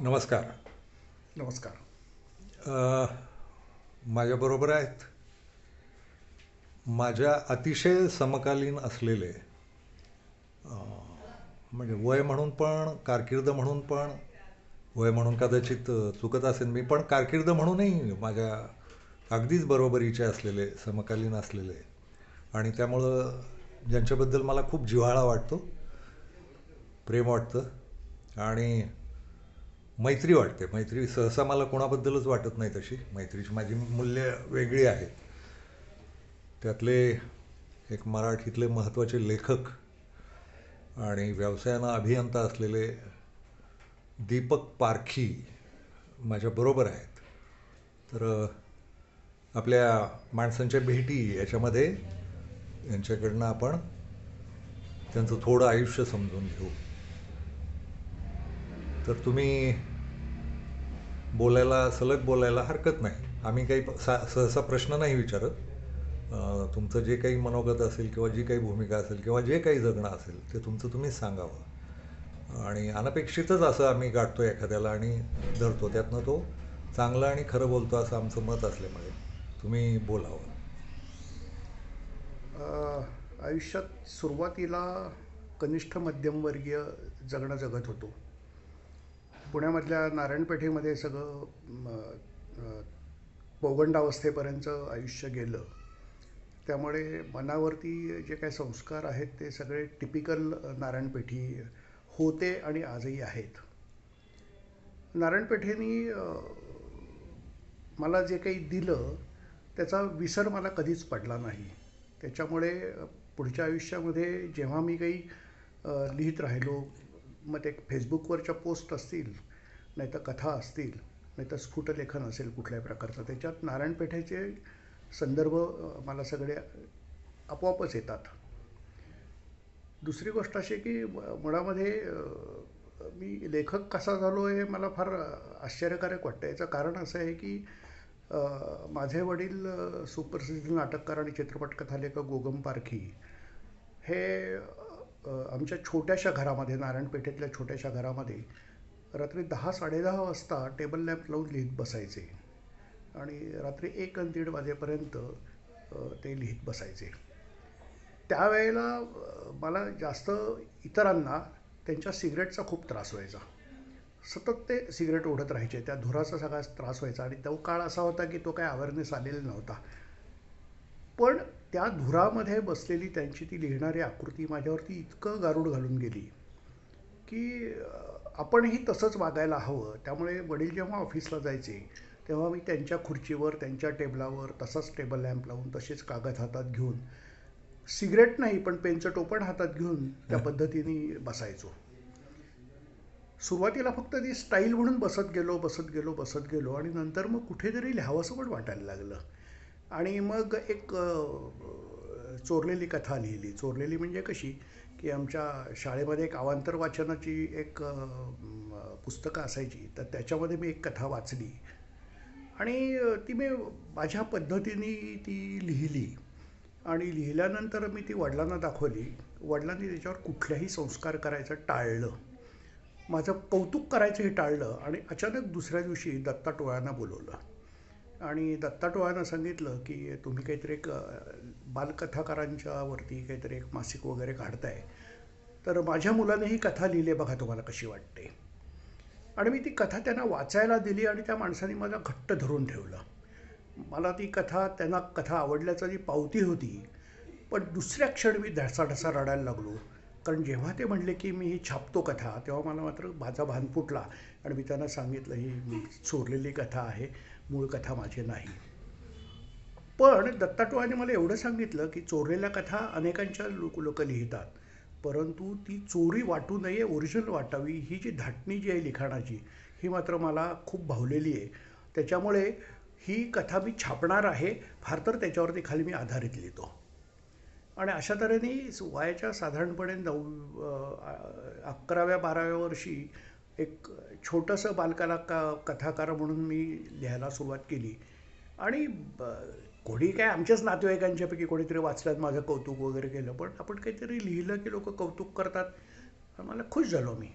नमस्कार. नमस्कार. माझ्याबरोबर आहेत माझ्या अतिशय समकालीन असलेले म्हणजे वय म्हणून पण कारकीर्द म्हणून पण वय म्हणून कदाचित चुकत असेल मी पण कारकीर्द म्हणूनही माझ्या अगदीच बरोबरीचे असलेले समकालीन असलेले. आणि त्यामुळं ज्यांच्याबद्दल मला खूप जिव्हाळा वाटतो प्रेम वाटतं. आणि मैत्री वाटते. मैत्री सहसा मला कोणाबद्दलच वाटत नाही तशी. मैत्रीची माझी मूल्य वेगळी आहेत त्यातले एक मराठीतले महत्त्वाचे लेखक आणि व्यवसायानं अभियंता असलेले दीपक पारखी माझ्याबरोबर आहेत. तर आपल्या माणसांच्या भेटी याच्यामध्ये यांच्याकडनं आपण त्यांचं थोडं आयुष्य समजून घेऊ. तर तुम्ही बोलायला सलग बोलायला हरकत नाही. आम्ही काही सा सहसा प्रश्न नाही विचारत. तुमचं जे काही मनोगत असेल किंवा जी काही भूमिका असेल किंवा जे काही जगणं असेल ते तुमचं तुम्हीच सांगावं. आणि अनपेक्षितच असं आम्ही गाठतो एखाद्याला आणि धरतो. त्यातनं तो चांगलं आणि खरं बोलतो असं आमचं मत असल्यामुळे तुम्ही बोलावं. आयुष्यात सुरुवातीला कनिष्ठ मध्यमवर्गीय जगणं जगत होतो. पुण्यामधल्या नारायणपेठेमध्ये सगळं पौगंडावस्थेपर्यंत आयुष्य गेलं. त्यामुळे मनावरती जे काही संस्कार आहेत ते सगळे टिपिकल नारायणपेठी होते आणि आजही आहेत. नारायणपेठेनी मला जे काही दिलं त्याचा विसर मला कधीच पडला नाही. त्याच्यामुळे पुढच्या आयुष्यामध्ये जेव्हा मी काही लिहित राहिलो मग ते फेसबुकवरच्या पोस्ट असतील नाही तर कथा असतील नाही तर स्फुटलेखन असेल कुठल्याही प्रकारचं त्याच्यात नारायणपेठेचे संदर्भ मला सगळे आपोआपच येतात. दुसरी गोष्ट अशी की म- मुळामध्ये मी लेखक कसा झालो हे मला फार आश्चर्यकारक वाटतं. याचं कारण असं आहे की माझे वडील सुप्रसिद्ध नाटककार आणि चित्रपट कथालेखक गोगम पारखी हे आमच्या छोट्याशा घरामध्ये नारायणपेठेतल्या छोट्याशा घरामध्ये रात्री दहा साडेदहा वाजता टेबल लॅम्प लावून लिहित बसायचे. आणि रात्री एक आणि दीड वाजेपर्यंत ते लिहित बसायचे. त्यावेळेला मला जास्त इतरांना त्यांच्या सिगरेटचा खूप त्रास व्हायचा. सतत ते सिगरेट ओढत राहायचे. त्या धुराचा सगळा त्रास व्हायचा. आणि तो काळ असा होता की तो काय अवेअरनेस आलेला नव्हता. पण त्या धुरामध्ये बसलेली त्यांची ती लिहिणारी आकृती माझ्यावरती इतकं गारूड घालून गेली की आपणही तसंच वागायला हवं. त्यामुळे वडील जेव्हा ऑफिसला जायचे तेव्हा मी त्यांच्या खुर्चीवर त्यांच्या टेबलावर तसाच टेबल लॅम्प लावून तसेच कागद हातात घेऊन सिगरेट नाही पण पेनचं टोपण हातात घेऊन त्या पद्धतीने बसायचो. सुरुवातीला फक्त ती स्टाईल म्हणून बसत गेलो बसत गेलो बसत गेलो आणि नंतर मग कुठेतरी लिहावंसं पण वाटायला लागलं. आणि मग एक चोरलेली कथा लिहिली. चोरलेली म्हणजे कशी? की आमच्या शाळेमध्ये एक अवांतर वाचनाची एक पुस्तकं असायची. तर त्याच्यामध्ये मी एक कथा वाचली. आणि ती मी माझ्या पद्धतीने ती लिहिली. आणि लिहिल्यानंतर मी ती वडिलांना दाखवली. वडिलांनी त्याच्यावर कुठल्याही संस्कार करायचं टाळलं. माझं कौतुक करायचं हे टाळलं. आणि अचानक दुसऱ्या दिवशी दत्ता टोळ्यांना बोलवलं. आणि दत्ता टोळ्यांना सांगितलं की तुम्ही काहीतरी एक बालकथाकारांच्या वरती काहीतरी एक मासिक वगैरे काढताय. तर माझ्या मुलाने ही कथा लिहिली आहे बघा तुम्हाला कशी वाटते. आणि मी ती कथा त्यांना वाचायला दिली आणि त्या माणसाने मला घट्ट धरून ठेवलं. मला ती कथा त्यांना कथा आवडल्याचा जी पावती होती. पण दुसऱ्या क्षणी मी ढसाढसा रडायला लागलो. कारण जेव्हा ते म्हणले की मी ही छापतो कथा तेव्हा मला मात्र माझा भान फुटला. आणि मी त्यांना सांगितलं ही मी चोरलेली कथा आहे मूळ कथा माझी नाही. पण दत्ताटोळाने मला एवढं सांगितलं की चोरलेल्या कथा अनेकांच्या लोक लोक लिहितात. परंतु ती चोरी वाटू नये ओरिजिनल वाटावी ही जी धाटणी जी आहे लिखाणाची ही मात्र मला खूप भावलेली आहे. त्याच्यामुळे ही कथा मी छापणार आहे फार तर त्याच्यावरती खाली मी आधारित लिहितो. आणि अशा तऱ्हेने वयाच्या साधारणपणे नऊ अकराव्या बाराव्या वर्षी एक छोटंसं बालकाला का कथाकार म्हणून मी लिहायला सुरुवात केली. आणि ब- कोणी काय आमच्याच नातेवाईकांच्यापैकी कोणीतरी वाचल्यात माझं कौतुक वगैरे केलं पण आपण काहीतरी लिहिलं की लोक कौतुक करतात मला खुश झालो मी.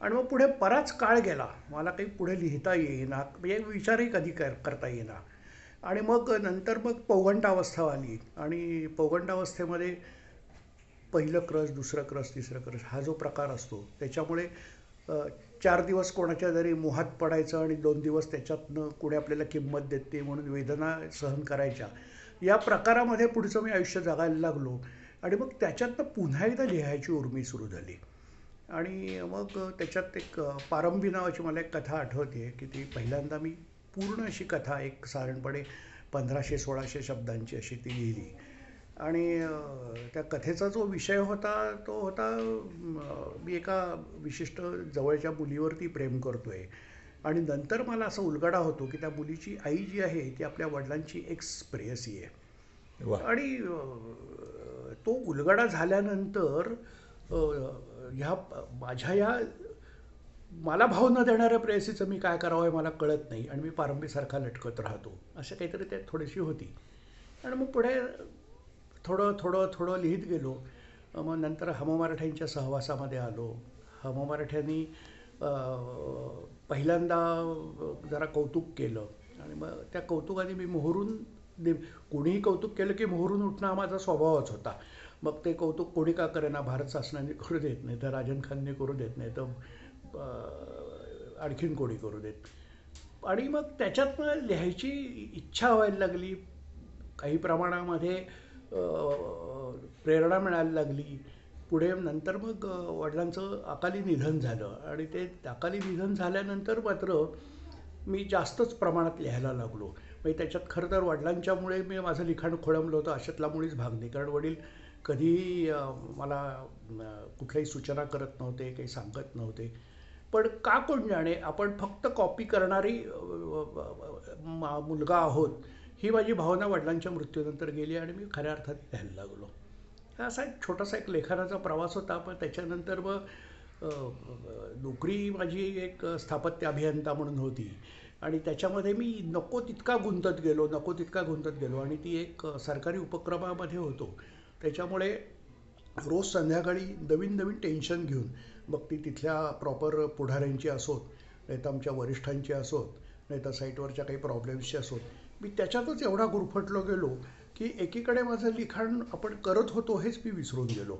आणि मग पुढे बराच काळ गेला मला काही पुढे लिहिता येईना म्हणजे विचारही कधी कर करता येईना. आणि मग नंतर मग पौगंडावस्था आली. आणि पौगंडावस्थेमध्ये पहिलं क्रस दुसरं क्रस तिसरं क्रस हा जो प्रकार असतो त्याच्यामुळे चार दिवस कोणाच्या जरी मोहात पडायचं आणि दोन दिवस त्याच्यातनं कोणी आपल्याला किंमत देते म्हणून वेदना सहन करायच्या या प्रकारामध्ये पुढचं मी आयुष्य जगायला लागलो. आणि मग त्याच्यातनं पुन्हा एकदा लिहायची उर्मी सुरू झाली. आणि मग त्याच्यात एक पारंबी नावाची मला एक कथा आठवते की ती पहिल्यांदा मी पूर्ण अशी कथा एक साधारणपणे पंधराशे सोळाशे शब्दांची अशी ती लिहिली. आणि त्या कथेचा जो विषय होता तो होता म, एका विशिष्ट जवळच्या मुलीवरती प्रेम करतोय. आणि नंतर मला असा उलगडा होतो की त्या मुलीची आई जी आहे ती आपल्या वडिलांची एक्स प्रेयसी आहे. आणि तो उलगडा झाल्यानंतर ह्या माझ्या ह्या मला भाव न देणाऱ्या प्रेयसीचं मी काय करावं हे मला कळत नाही आणि मी पारंबीसारखा लटकत राहतो. असं काहीतरी त्यात थोडीशी होती. आणि मग पुढे थोडं थोडं थोडं लिहित गेलो. मग नंतर हम मराठ्यांच्या सहवासामध्ये आलो. हम मराठ्यांनी पहिल्यांदा जरा कौतुक केलं. आणि मग त्या कौतुकाने मी मोहरून दे कोणीही कौतुक केलं की मोहरून उठणं हा माझा स्वभावच होता. मग ते कौतुक कोणी का करेना? भारत शासनाने करू देत नाही तर राजन खानने करू देत नाही तर आणखीन कोणी करू देत. आणि मग त्याच्यातनं लिहायची इच्छा व्हायला लागली. काही प्रमाणामध्ये प्रेरणा मिळायला लागली. पुढे नंतर मग वडिलांचं अकाली निधन झालं. आणि ते अकाली निधन झाल्यानंतर मात्र मी जास्तच प्रमाणात लिहायला लागलो. म्हणजे त्याच्यात खरं तर वडिलांच्यामुळे मी माझं लिखाण खोळंबलं होतं. अशातला मुळीच भाग नाही. कारण वडील कधीही मला कुठल्याही सूचना करत नव्हते काही सांगत नव्हते. पण का कोण जाणे आपण फक्त कॉपी करणारी मा- मुलगा आहोत ही माझी भावना वडिलांच्या मृत्यूनंतर गेली आणि मी खऱ्या अर्थात लिहायला लागलो. हा असा एक छोटासा एक लेखनाचा प्रवास होता पण त्याच्यानंतर मग नोकरी माझी एक स्थापत्य अभियंता म्हणून होती आणि त्याच्यामध्ये मी नको तितका गुंतत गेलो नको तितका गुंतत गेलो आणि ती एक सरकारी उपक्रमामध्ये होतो. त्याच्यामुळे रोज संध्याकाळी नवीन नवीन टेन्शन घेऊन मग ती तिथल्या प्रॉपर पुढाऱ्यांची असोत नाही तर आमच्या वरिष्ठांची असोत नाही तर साईटवरच्या काही प्रॉब्लेम्सची असोत. मी त्याच्यातच एवढा गुरफटलो गेलो की एकीकडे माझं लिखाण आपण करत होतो हेच मी विसरून गेलो.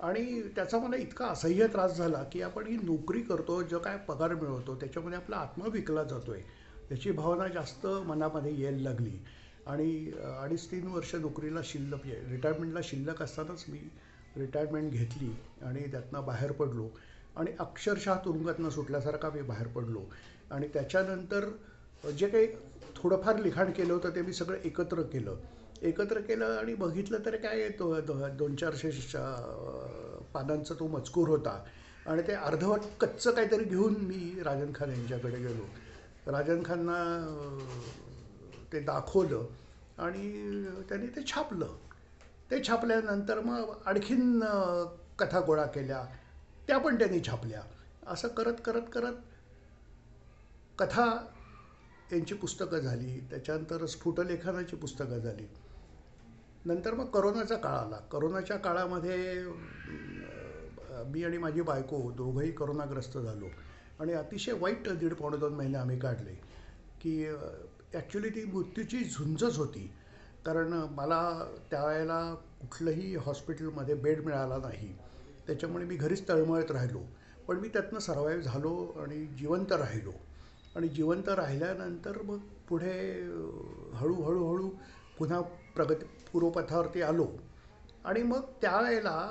आणि त्याचा मला इतका असह्य त्रास झाला की आपण ही नोकरी करतो जो काय पगार मिळवतो त्याच्यामध्ये आपला आत्मा विकला जातो आहे याची भावना जास्त मनामध्ये यायला लागली. आणि अडीच तीन वर्ष नोकरीला शिल्लक रिटायरमेंटला शिल्लक असतानाच मी रिटायरमेंट घेतली आणि त्यातनं बाहेर पडलो आणि अक्षरशः तुरुंगातनं सुटल्यासारखा मी बाहेर पडलो. आणि त्याच्यानंतर जे काही थोडंफार लिखाण केलं होतं ते मी सगळं एकत्र केलं. एकत्र केलं आणि बघितलं तर काय तो दो- दोन चारशे पानांचा तो मजकूर होता. आणि ते अर्धवट कच्चं काहीतरी घेऊन मी राजन खान यांच्याकडे गेलो. राजन खानना ते दाखवलं आणि त्यांनी ते छापलं. ते छापल्यानंतर मग आणखीन कथा गोळा केल्या. त्या पण त्यांनी छापल्या. असं करत करत करत कथा यांची पुस्तकं झाली. त्याच्यानंतर स्फुटलेखनाची पुस्तकं झाली. नंतर मग करोनाचा काळ आला. करोनाच्या काळामध्ये मी आणि माझी बायको दोघंही करोनाग्रस्त झालो. आणि अतिशय वाईट दीड पावणे दोन महिने आम्ही काढले की ॲक्च्युली ती मृत्यूची झुंजच होती. कारण मला त्यावेळेला कुठलंही हॉस्पिटलमध्ये बेड मिळाला नाही. त्याच्यामुळे मी घरीच तळमळत राहिलो. पण मी त्यातनं सर्वाईव्ह झालो आणि जिवंत राहिलो. आणि जिवंत राहिल्यानंतर मग पुढे हळूहळूहळू हळूहळू हळू पुन्हा प्रगती पूर्वपथावरती आलो. आणि मग त्यावेळेला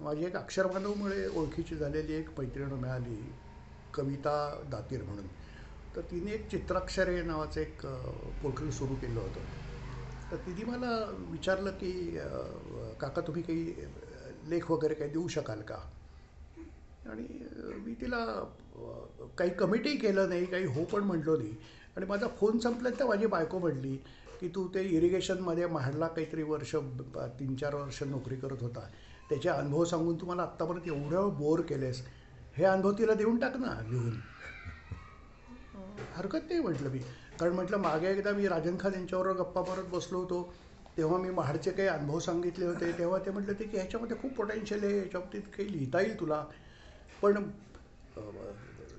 माझी एक अक्षरबांधवमुळे ओळखीची झालेली एक मैत्रीण मिळाली कविता दातीर म्हणून. तर तिने एक चित्राक्षरे नावाचं एक पोर्टल सुरू केलं होतं. तर तिने मला विचारलं की काका तुम्ही काही लेख वगैरे काही देऊ शकाल का? आणि मी तिला काही कमिटी केलं नाही काही हो पण म्हटलो नाही. आणि माझा फोन संपल्यानंतर माझी बायको म्हटली की तू ते इरिगेशनमध्ये महाडला काहीतरी वर्ष तीन चार वर्ष नोकरी करत होता. त्याचे अनुभव सांगून तुम्हाला आत्तापर्यंत एवढं बोर केलेस. हे अनुभव तिला देऊन टाक ना लिहून. अं, हरकत नाही म्हटलं मी. कारण म्हटलं मागे एकदा मी राजन खान यांच्याबरोबर गप्पा मारत बसलो होतो. तेव्हा मी महाडचे काही अनुभव सांगितले होते. तेव्हा ते म्हटलं ते की ह्याच्यामध्ये खूप पोटेन्शियल आहे. ह्याच्या बाबतीत काही लिहिता येईल तुला. पण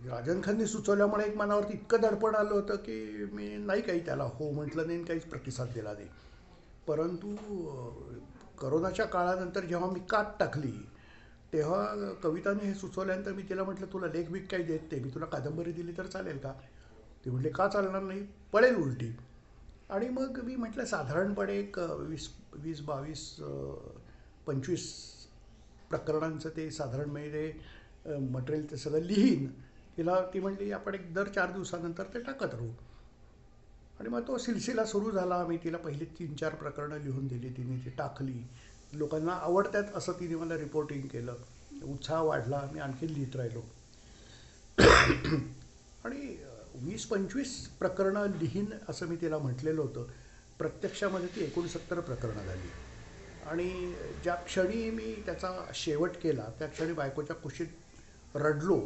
राजन खानने सुचवल्यामुळे एक मनावरती इतकं दडपण आलं होतं की मी नाही काही त्याला हो म्हटलं नाही काहीच प्रतिसाद दिला नाही. परंतु करोनाच्या काळानंतर जेव्हा मी काट टाकली तेव्हा कविताने हे सुचवल्यानंतर मी तिला म्हटलं तुला लेख बीक काही देत ते मी तुला कादंबरी दिली तर चालेल का? ते म्हटले का चालणार नाही? पळेल उलटी. आणि मग मी म्हटलं साधारणपणे एक वीस वीस बावीस पंचवीस प्रकरणांचं ते साधारण म्हणजे ते मटेरियल ते सगळं लिहीन. तिला ती म्हटली आपण एक दर चार दिवसानंतर ते टाकत राहू. आणि मग तो सिलसिला सुरू झाला. मी तिला पहिली तीन चार प्रकरणं लिहून दिली. तिने ती टाकली. लोकांना आवडतात असं तिने मला रिपोर्टिंग केलं. उत्साह वाढला. मी आणखी लिहित राहिलो. वीस पंचवीस प्रकरणं लिहीन असं मी तिला म्हटलेलं होतं. प्रत्यक्षामध्ये ती एकोणसत्तर प्रकरणं झाली. आणि ज्या क्षणी मी त्याचा शेवट केला त्या क्षणी बायकोच्या कुशीत रडलो.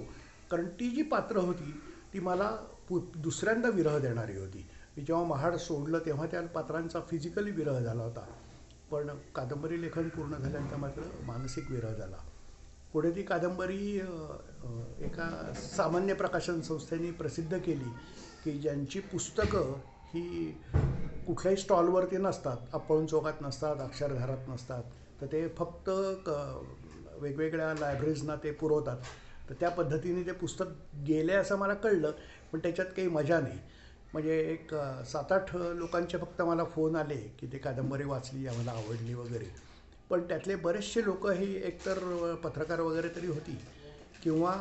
कारण ती जी पात्र होती ती मला पु दुसऱ्यांदा विरह देणारी होती. मी जेव्हा महाड सोडलं तेव्हा त्या पात्रांचा फिजिकली विरह झाला होता. पण कादंबरी लेखन पूर्ण झाल्यानंतर मात्र मानसिक विरह झाला. पुढे ती कादंबरी एका सामान्य प्रकाशन संस्थेने प्रसिद्ध केली की ज्यांची पुस्तकं ही कुठल्याही स्टॉलवरती नसतात अपळून चौकात नसतात अक्षरधारात नसतात. तर ते फक्त क वेगवेगळ्या लायब्ररीजना ते पुरवतात. तर त्या पद्धतीने ते पुस्तक गेले असं मला कळलं पण त्याच्यात काही मजा नाही. म्हणजे एक सात आठ लोकांचे फक्त मला फोन आले की ते कादंबरी वाचली आम्हाला आवडली वगैरे. पण त्यातले बरेचसे लोक ही एकतर पत्रकार वगैरे तरी होती किंवा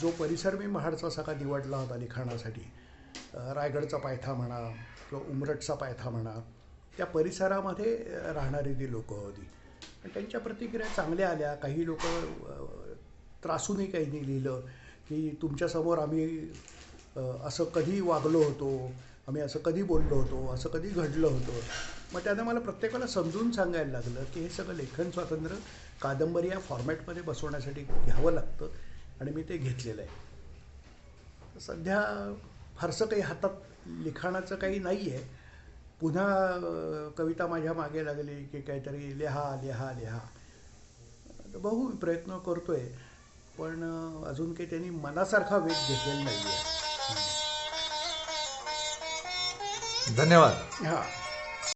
जो परिसर मी महाडचा सगळा निवडला होता लिखाणासाठी रायगडचा पायथा म्हणा किंवा उमरटचा पायथा म्हणा त्या परिसरामध्ये राहणारी ती लोकं होती. आणि त्यांच्या प्रतिक्रिया चांगल्या आल्या. काही लोक त्रासूनही काही लिहिलं की तुमच्यासमोर आम्ही असं कधी वागलो होतो आम्ही असं कधी बोललो होतो असं कधी घडलं होतं. मग त्यानं मला प्रत्येकाला समजून सांगायला लागलं की हे सगळं लेखन स्वातंत्र्य कादंबरी या फॉर्मॅटमध्ये बसवण्यासाठी घ्यावं लागतं आणि मी ते घेतलेलं आहे. सध्या फारसं काही हातात लिखाणाचं काही नाही आहे. पुन्हा कविता माझ्या मागे लागली की काहीतरी लिहा लिहा लिहा. बघू प्रयत्न करतोय पण अ, अजून काही त्यांनी मनासारखा वेग घेतलेला नाही आहे धन्यवाद. हां.